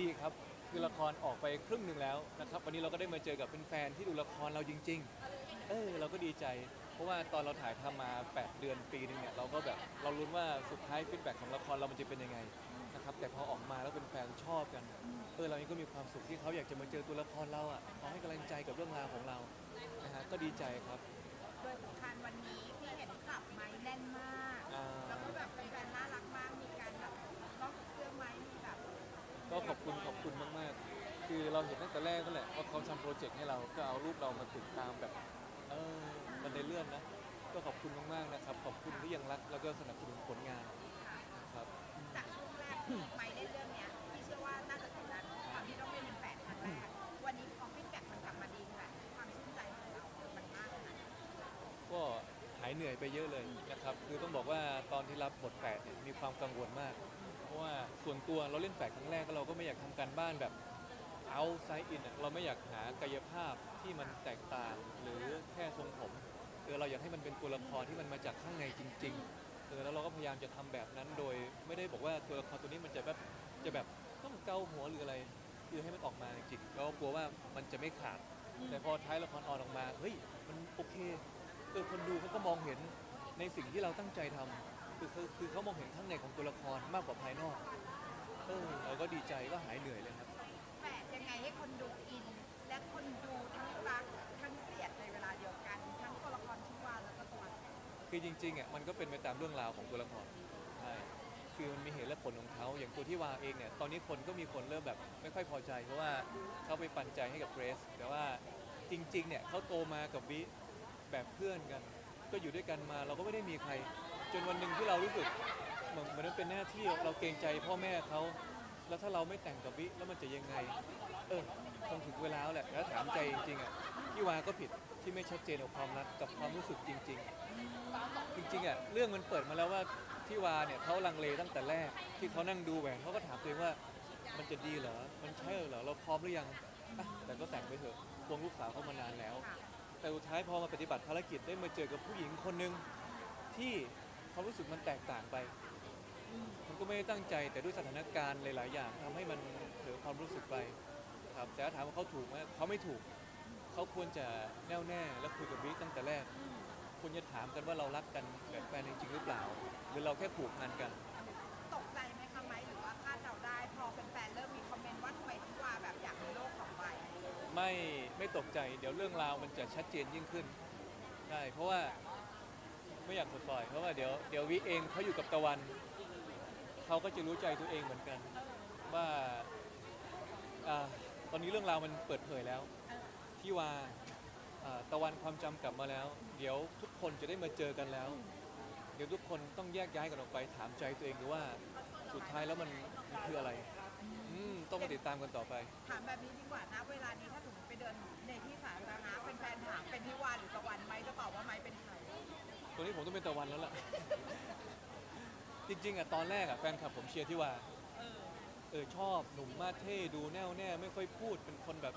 ดีครับคือละครออกไปครึ่งหนึ่งแล้วนะครับวันนี้เราก็ได้มาเจอกับแฟนๆที่ดูละครเราจริง ๆ เออเราก็ดีใจ เพราะว่าตอนเราถ่ายทำมา 8 เดือนปีนึงเนี่ยเราก็แบบเราลุ้นว่าสุดท้ายฟีดแบ็กของละครเรามันจะเป็นยังไงนะครับแต่พอออกมาแล้วเป็นแฟนชอบกันเออเราเองก็มีความสุขที่เขาอยากจะมาเจอตัวละครเราอะขอให้กำลังใจกับเรื่องราวของเรานะฮะก็ดีใจครับโดยสำคัญวันนี้ ก็ขอบคุณขอบคุณมากๆ คือเราเห็นตั้งแต่แรกก็แหละว่าเขาทำโปรเจกต์ให้เราก็เอารูปเรามาติดตามแบบเออมันได้เลื่อนนะ ก็ขอบคุณมากๆนะครับ ขอบคุณที่ยังรักแล้วก็สนับสนุนผลงานครับ จากช่วงแรกที่ไม้ได้เรื่องเนี้ยที่เชื่อว่าน่าจะกดดันตอนที่ต้องเล่นเป็นแฝดครั้งแรกวันนี้พอฟีดแบ็กมันกลับมาดีขนาดนี้ความชื่นใจของเรา มันมากขนาดไหนก็หายเหนื่อยไปเยอะเลยนะครับ คือต้องบอกว่าตอนที่รับบทแฝดเนี่ยมีความกังวลมากเพ ราะว่าส่วนตัวเราเล่นแฝดครั้งแรกก็เราก็ไม่อยากทำการบ้านแบบเอาไซด์อินเราไม่อยากหากายภาพที่มันแตกต่างหรือแค่ทรงผมเออเราอยากให้มันเป็นตัวละครที่มันมาจากข้างในจริงๆเออแล้วเราก็พยายามจะทำแบบนั้นโดย ไม่ได้บอกว่าตัวละครตัวนี้มันจะแบบจะแบบต้องเกาหัวหรืออะไรคือให้มันออกมาจริงๆเราก็กลัวว่ามันจะไม่ขาด แต่พอท้ายละครออนออกมา เฮ้ย มันโอเค เออ คนดูเขาก็มองเห็นในสิ่งที่เราตั้งใจทำ คือคือคือเขามองเห็นข้างในของตัวละครมากกว่าภายนอกเออเราก็ดีใจก็หายเหนื่อยเลยครับแฝดยังไงให้คนดูอิน และคนดูทั้งรักทั้งเกลียดในเวลาเดียวกัน ทั้งตัวละครที่ว่าแล้วก็ตัวแฝดคือจริงๆอะมันก็เป็นไปตามเรื่องราวของตัวละครใช่คือมันมีเหตุและผลของเขาอย่างตัวที่วาเองเนี่ยตอนนี้คนก็มีคนเริ่มแบบไม่ค่อยพอใจเพราะว่าเขาไปปันใจให้กับเกรซแต่ว่าจริงๆเนี่ยเขาโตมากับวิแบบเพื่อนกัน ก็อยู่ด้วยกันมาเราก็ไม่ได้มีใคร จนวันหนึ่งที่เรารู้สึกเหมือนเหมือนมันเป็นหน้าที่เราเกรงใจพ่อแม่เขาแล้วถ้าเราไม่แต่งกับวิแล้วมันจะยังไง เออคงถึงเวลาแล้วแหละแล้วถามใจจริงๆอะพี่วาก็ผิดที่ไม่ชัดเจนกับความรักกับความรู้สึกจริง ๆ จริงๆอะเรื่องมันเปิดมาแล้วว่าพี่วาเนี่ยเขาลังเลตั้งแต่แรกที่เขานั่งดูแหวนเขาก็ถามตัวเองว่า มันจะดีเหรอมันใช่เหรอเราพร้อมหรือยังอะแต่ก็แต่งไปเถอะควงลูกสาวเขามานานแล้ว แต่สุดท้ายพอมาปฏิบัติภารกิจได้มาเจอกับผู้หญิงคนหนึ่งที่ ความรู้สึกมันแตกต่างไป มันก็ไม่ได้ตั้งใจแต่ด้วยสถานการณ์หลาย ๆ อย่างทำให้มันเผลอความรู้สึกไปครับแต่ถ้าถามว่าเขาถูกไหมเขาไม่ถูก เขาควรจะแน่วแน่และคุยกับบิ๊กตั้งแต่แรกควรจะถามกันว่าเรารักกันแบบแฟนจริงๆหรือเปล่า หรือเราแค่ผูกพันกัน ตกใจไหมคะไหมหรือว่าคาดเดาได้ พอแฟนๆเริ่มมีคอมเมนต์ว่าทำไมที่ว่าแบบอยากมีโลกสองใบไม่ไม่ตกใจ เดี๋ยวเรื่องราวมันจะชัดเจนยิ่งขึ้นใช่เพราะว่า ไม่อยากสปอยเพราะว่าเดี๋ยวเดี๋ยววิเองเขาอยู่กับตะวัน เขาก็จะรู้ใจตัวเองเหมือนกัน ว่าอ่าตอนนี้เรื่องราวมันเปิดเผยแล้วที่ว่าอ่าตะวันความจำกลับมาแล้ว เดี๋ยวทุกคนจะได้มาเจอกันแล้ว เดี๋ยวทุกคนต้องแยกย้ายกันออกไปถามใจตัวเองดูว่าสุดท้ายแล้วมันมันคืออะไรอืมต้องมาติดตามกันต่อไป ถามแบบนี้ดีกว่านะเวลานี้ถ้าสมมติไปเดินในที่สาธารณะเป็นแฟนถามเป็น นี้ผมต้องเป็นตะวันแล้วล่ะ จริงๆอะตอนแรกอะแฟนคลับผมเชียร์ที่ว่า เออเออชอบหนุ่มมาสเท่ดูแน่วแน่ไม่ค่อยพูดเป็นคนแบบ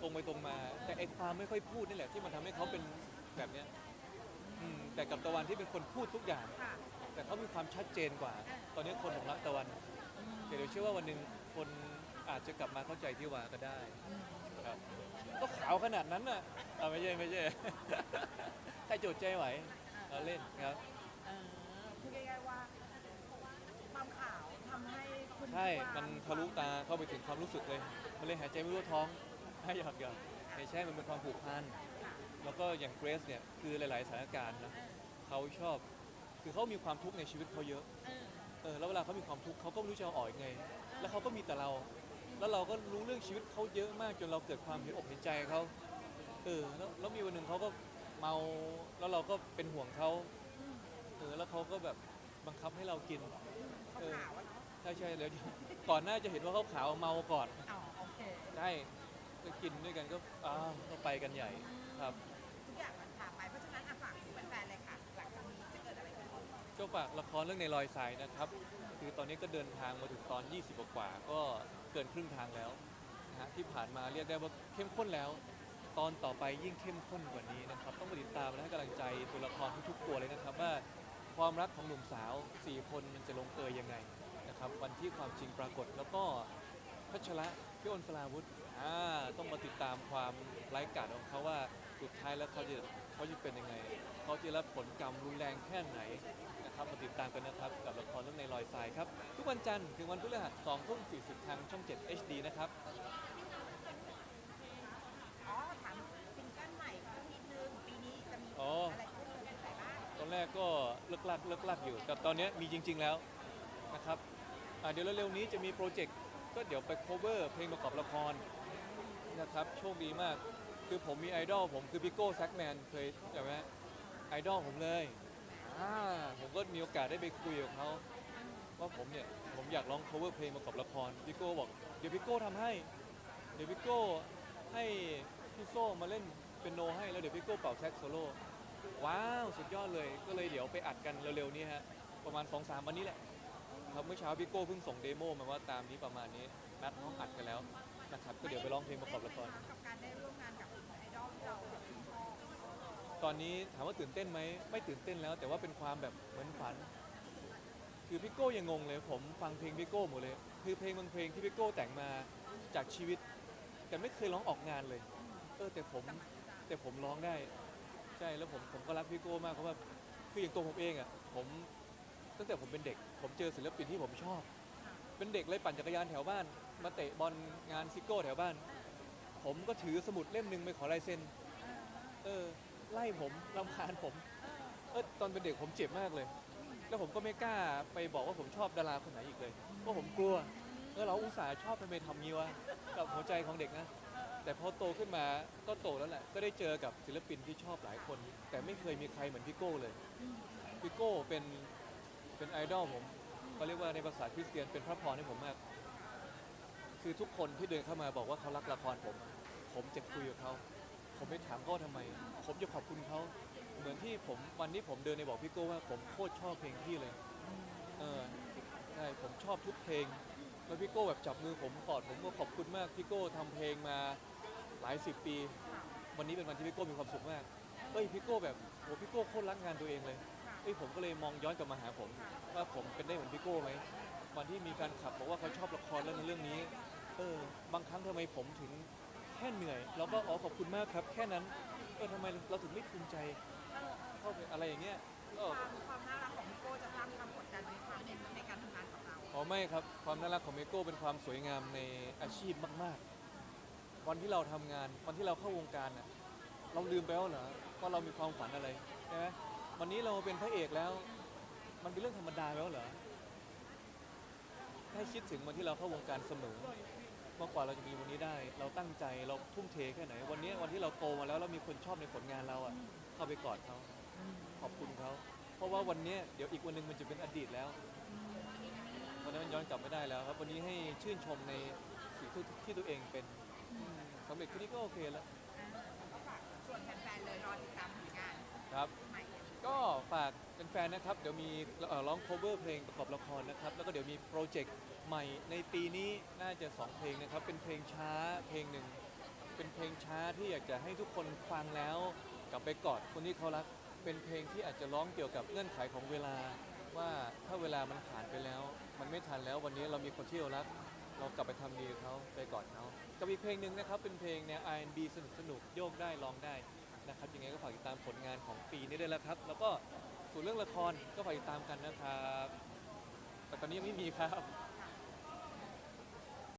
ตรงไปตรงมา แต่ไอ้ความไม่ค่อยพูดนี่แหละที่มันทำให้เขาเป็นแบบเนี้ยอืมแต่กับตะวันที่เป็นคนพูดทุกอย่าง ค่ะแต่เขามีความชัดเจนกว่า ตอนนี้คนของรักตะวันแต่เดี๋ยวเชื่อว่าวันหนึ่งคนอาจจะกลับมาเข้าใจที่วาก็ได้ครับก็ขาวขนาดนั้นน่ะเอาไม่ใช่ไม่ใช่ ใครโจทย์ใจไหว เราเล่นครับ เออพูดง่ายๆว่าความขาวทำให้คุณใช่ทิวามันทะลุตาเข้าไปถึงความรู้สึกเลย มันเลยหายใจไม่ทั่วท้องให้หยอกหยอกไม่ใช่ มันเป็นความผูกพันค่ะแล้วก็อย่างเกรซเนี่ย คือหลายๆสถานการณ์นะเขาชอบ คือเขามีความทุกข์ในชีวิตเขาเยอะ เออเออ แล้วเวลาเขามีความทุกข์เขาก็ไม่รู้จะเอาออกยังไง แล้วเขาก็มีแต่เรา แล้วเราก็รู้เรื่องชีวิตเขาเยอะมากจนเราเกิดความเห็นอกเห็นใจเขา เออ แล้วแล้วมีวันหนึ่งเขาก็ เมาแล้วเราก็เป็นห่วงเขาอืมเออแล้วเขาก็แบบบังคับให้เรากินเขาเออขาวอะเนาะใช่ใช่เดี๋ยวก่อนหน้าจะเห็นว่าเขาขาวเมาก่อนอ๋อโอเคใช่ก็กินด้วยกันก็อ้าวก็ไปกันใหญ่ครับทุกอย่างมันผ่านไปเพราะฉะนั้นอะฝากถึงแฟนๆเลยค่ะหลังจากนี้จะเกิดอะไรขึ้นก็ฝากละครเรื่องในรอยทรายนะครับ คือตอนนี้ก็เดินทางมาถึงตอน 20 กว่าๆก็เกินครึ่งทางแล้วนะฮะที่ผ่านมาเรียกได้ว่าเข้มข้นแล้ว ตอนต่อไปยิ่งเข้มข้นกว่านี้นะครับ ต้องมาติดตามและให้กำลังใจตัวละครทุกๆตัวเลยนะครับ ว่าความรักของหนุ่มสาว 4 คนมันจะลงเอยยังไงนะครับ วันที่ความจริงปรากฏแล้วก็พัชระพี่อนสลาวุธอ่าต้องมาติดตามความไร้กาจของเขาว่าสุดท้ายแล้วเขาจะเขาจะเป็นยังไง เขาจะรับผลกรรมรุนแรงแค่ไหนนะครับมาติดตามกันนะครับกับละครเรื่องในรอยทรายครับ ทุกวันจันทร์ถึงวันพฤหัส2ทุ่ม40ทางช่อง 7 HD นะครับ อ๋อถามซิงเกิลใหม่สักนิดนึงปีนี้จะมี อ๋อ อะไรขึ้นเป็นใส่บ้าง ตอนแร ก็เลิกลักเลิกลักอยู่แต่ตอนนี้มีจริง ๆแล้วนะครับอ่าเดี๋ยวเร็วๆนี้จะมีโปรเจกต์ก็เดี๋ยวไป cover เพลงประกอบละครนะครับโชคดีมากคือผมมีไอดอลผมคือพิโก้แซกแมนเคยใช่ไหมไอดอลผมเลยอ่าผมก็มีโอกาสได้ไปคุยกับเขาว่าผมเนี่ยผมอยากร้อง cover เพลงประกอบละครพิโก้บอกเดี๋ยวพิโก้ทำให้ เดี๋ยวพิโก้ให้พี่โซ่มาเล่นเป็นโนให้แล้วเดี๋ยวพิโก้เป่าแซกโซโล่ ว้าวสุดยอดเลย ก็เลยเดี๋ยวไปอัดกันเร็วๆนี้ฮะประมาณ2-3วันนี้แหละครับเมื่อเช้าพี่โก้เพิ่งส่งเดโมมาว่าตามนี้ประมาณนี้นัดห้องอัดกันแล้วนะครับก็เดี๋ยวไปร้องเพลงประกอบละคร กับการได้ร่วมงานกับไอดอลเราแบบชอตอนนี้ถามว่าตื่นเต้นไหมไม่ตื่นเต้นแล้ว แต่ว่าเป็นความแบบเหมือนฝัน คือพี่โก้ยังงงเลย ผมฟังเพลงพี่โก้หมดเลย คือเพลงบางเพลงที่พี่โก้แต่งมาจากชีวิต แต่ไม่เคยร้องออกงานเลย เออแต่ผมแต่ผมร้องได้ ใช่แล้วผมผมก็รักพี่โก้มากเพราะว่าคืออย่างตัวผมเองอะผมตั้งแต่ผมเป็นเด็ก ผมเจอศิลปินที่ผมชอบ เป็นเด็กเลยปั่นจักรยานแถวบ้าน มาเตะบอลงานซิโก้แถวบ้าน ผมก็ถือสมุดเล่มหนึ่งไปขอลายเซ็นเออไล่ผมรำคาญผมเออตอนเป็นเด็กผมเจ็บมากเลย แล้วผมก็ไม่กล้าไปบอกว่าผมชอบดาราคนไหนอีกเลยเพราะผมกลัว เออเราอุตส่าห์ชอบทำไมทำงี้วะกับหัวใจของเด็กนะ แต่พอโตขึ้นมาก็โตแล้วแหละก็ได้เจอกับศิลปินที่ชอบหลายคน แต่ไม่เคยมีใครเหมือนพี่โก้เลยพี่โก้เป็นเป็นไอดอลผมเขาเรียกว่าในภาษาคริสเตียนเป็นพระพรให้ผมมาก คือทุกคนที่เดินเข้ามาบอกว่าเขารักละครผม ผมจะคุยกับเขาผมไม่ถามเขาทำไม ผมจะขอบคุณเขาเหมือนที่ผมวันนี้ผมเดินในบอกพี่โก้ว่าผมโคตรชอบเพลงพี่เลย เออใช่ผมชอบทุกเพลง แล้วพี่โก้แบบจับมือผมกอดผมก็ขอบคุณมากพี่โก้ทำเพลงมาหลายสิบปี วันนี้เป็นวันที่พี่โก้มีความสุขมากเอ้ยพี่โก้แบบโหพี่โก้โคตรรักงานตัวเองเลยเอ้ยผมก็เลยมองย้อนกลับมาหาผมว่าผมเป็นได้เหมือนพี่โก้ไหมวันที่มีการขับบอกว่าเขาชอบละครเรื่องนั้นเรื่องนี้เออบางครั้งทำไมผมถึงแค่เหนื่อย แล้วก็อ๋อขอบคุณมากครับ แค่นั้นเออทำไมเราถึงไม่ภูมิใจเข้าไปอะไรอย่างเงี้ยก็ความความน่ารักของพี่โก้จะสร้างความกดดันในความในในการทำงานของเรา อ๋อไม่ครับความน่ารักของเมโก้เป็นความสวยงามในอาชีพมาก ๆ วันที่เราทำงานวันที่เราเข้าวงการน่ะเราลืมไปแล้วเหรอว่าเรามีความฝันอะไรใช่ไหมวันนี้เราเป็นพระเอกแล้ว มันเป็นเรื่องธรรมดาแล้วเหรอให้คิดถึงวันที่เราเข้าวงการเสมอมากกว่าเราจะมีวันนี้ได้ เราตั้งใจเราทุ่มเทแค่ไหน วันนี้วันที่เราโตมาแล้วเรามีคนชอบในผลงานเราอะเข้าไปกอดเขาขอบคุณเขาเพราะว่าวันเนี้ยเดี๋ยวอีกวันหนึ่งมันจะเป็นอดีตแล้ว วันนั้นมันย้อนกลับไม่ได้แล้วครับ วันนี้ให้ชื่นชมในสิ่งที่ที่ตัวเองเป็นอืมสำเร็จแค่นี้ก็โอเคแล้วก็ฝากชวนแฟนๆเลยรอติดตามผลงานครับ ใหม่ก็ฝากแฟนๆนะครับ เดี๋ยวมีเอ่อร้อง cover เพลงประกอบละครนะครับ แล้วก็เดี๋ยวมีโปรเจกต์ใหม่ในปีนี้น่าจะ 2 เพลงนะครับ เป็นเพลงช้าเพลงหนึ่ง เป็นเพลงช้าที่อยากจะให้ทุกคนฟังแล้ว กลับไปกอดคนที่เขารัก เป็นเพลงที่อาจจะร้องเกี่ยวกับเงื่อนไขของเวลา ว่าถ้าเวลามันผ่านไปแล้ว มันไม่ทันแล้ววันนี้เรามีคนที่เรารัก เรากลับไปทำดีกับเขาไปกอดเขากับอีกเพลงหนึ่งนะครับ เป็นเพลงแนว R&B สนุกสนุกๆโยกได้ร้องได้นะครับยังไงก็ฝากติดตามผลงานของปีนี้ด้วยแล้วครับ แล้วก็ส่วนเรื่องละครก็ฝากติดตามกันนะครับ แต่ตอนนี้ยังไม่มีครับ